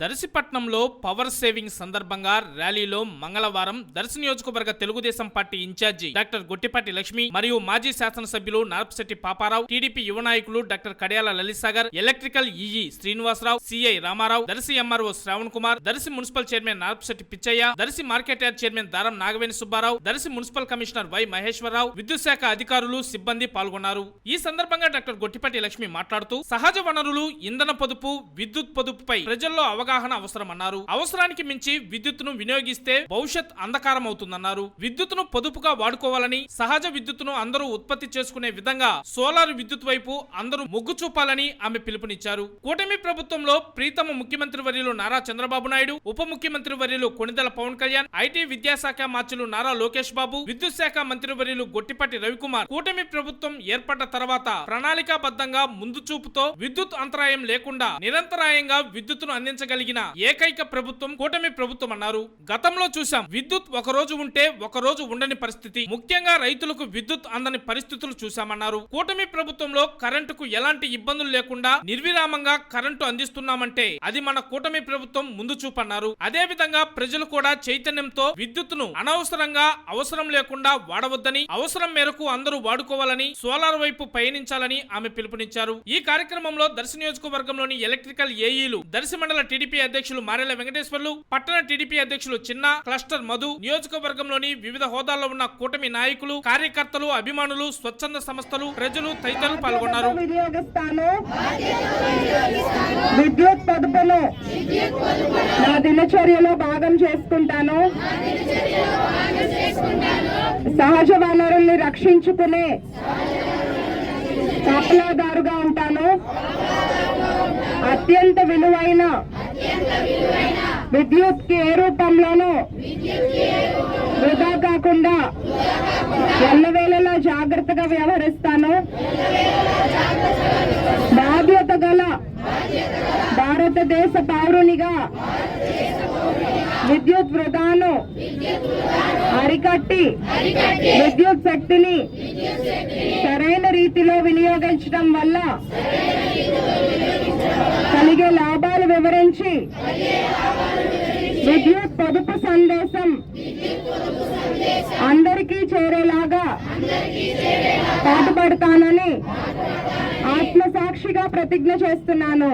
దర్శిపట్నంలో power saving సందర్భంగా ర్యాలీలో మంగళవారం దర్శి నియోజకవర్గ Telugu Desam party incharge doctor Gottipati Lakshmi మరియు మాజీ శాసనసభ్యులు నార్పశెట్టి పాపారావు టీడీపీ యువ నాయకులు doctor Kadiyala Lalisagar electrical EE Srinivasarao CI Ramarao Darsi MRO Shravan Kumar Darsi municipal chairman Narpasetti Pichaiah Darsi market yard chairman Daram Nagaveni Subbarao Darsi municipal commissioner Y Maheswararao విద్యుత్ శాఖ అధికారులు సిబ్బంది పాల్గొన్నారు. ఈ సందర్భంగా డాక్టర్ గొట్టిపాటి లక్ష్మి మాట్లాడుతూ సహజ వనరులు ఇంధన పొదుపు విద్యుత్ పొదుపుపై ప్రజల్లో అవగాహన అవసరమన్నారు. అవసరానికి మించి విద్యుత్తును వినియోగిస్తే భవిష్యత్ అంధకారం అవుతుందన్నారు విద్యుత్తును పొదుపుగా వాడుకోవాలని సహజ విద్యుత్తును అందరూ ఉత్పత్తి చేసుకునే విధంగా సోలార్ విద్యుత్ వైపు అందరూ మొగ్గు చూపాలని ఆమె పిలుపునిచ్చారు. కూటమి ప్రభుత్వంలో ప్రీతమ ముఖ్యమంత్రి వర్యులు నారా చంద్రబాబు నాయుడు ఉప ముఖ్యమంత్రి వర్యులు కొణిదెల పవన్ కళ్యాణ్ ఐటీ విద్యాశాఖ మార్చులు నారా లోకేష్ బాబు విద్యుత్ శాఖ మంత్రి వర్యులు గొట్టిపాటి రవికుమార్. కూటమి ప్రభుత్వం ఏర్పడ్డ తర్వాత ప్రణాళికాబద్ధంగా ముందు చూపుతో విద్యుత్ అంతరాయం లేకుండా నిరంతరాయంగా విద్యుత్తును అందించగలిగిన ఏకైక ప్రభుత్వం కూటమి ప్రభుత్వం అన్నారు. గతంలో చూశాం విద్యుత్ ఒక రోజు ఉంటే ఒక రోజు ఉండని పరిస్థితి. ముఖ్యంగా రైతులకు విద్యుత్ అందని పరిస్థితులు చూశామన్నారు. కూటమి ప్రభుత్వంలో కరెంటుకు ఎలాంటి ఇబ్బందులు లేకుండా నిర్విరామంగా కరెంటు అందిస్తున్నామంటే అది మన కూటమి ప్రభుత్వం ముందు చూపన్నారు. అదే విధంగా ప్రజలు కూడా చైతన్యంతో విద్యుత్తును అనవసరంగా అవసరం లేకుండా వాడవద్దని అవసరం మేరకు అందరూ వాడుకోవాలని సోలార్ వైపు పయనించాలని ఆమె పిలుపునిచ్చారు. ఈ కార్యక్రమంలో దర్శి నియోజకవర్గంలోని ఎలక్ట్రికల్ ఏఈలు దర్శి మండల టీడీపీ అధ్యక్షులు మారెల వెంకటేశ్వర్లు పట్టణ టీడీపీ అధ్యక్షులు చిన్న క్లస్టర్ మధు నియోజకవర్గంలోని వివిధ హోదాల్లో ఉన్న కూటమి నాయకులు కార్యకర్తలు అభిమానులు స్వచ్ఛంద సంస్థలు ప్రజలు తదితరులు పాల్గొన్నారు. వినియోగిస్తాను విద్యుత్ పొదుపును నా దినచర్యలో భాగం చేసుకుంటాను. సహజ వనరుల్ని రక్షించుకునే కాపలాదారుగా ఉంటాను. అత్యంత విలువైన విద్యుత్కి ఏ రూపంలోనూ వృధా కాకుండా ఎల్లవేళలా జాగ్రత్తగా వ్యవహరిస్తాను. బాధ్యత గల భారతదేశ పౌరునిగా విద్యుత్ వృధాను అరికట్టి విద్యుత్ శక్తిని సరైన రీతిలో వినియోగించడం వల్ల కలిగే లాభాలు వివరించి విద్యుత్ పొదుపు సందేశం అందరికీ చేరేలాగా పాటుపడతానని ఆత్మసాక్షిగా ప్రతిజ్ఞ చేస్తున్నాను.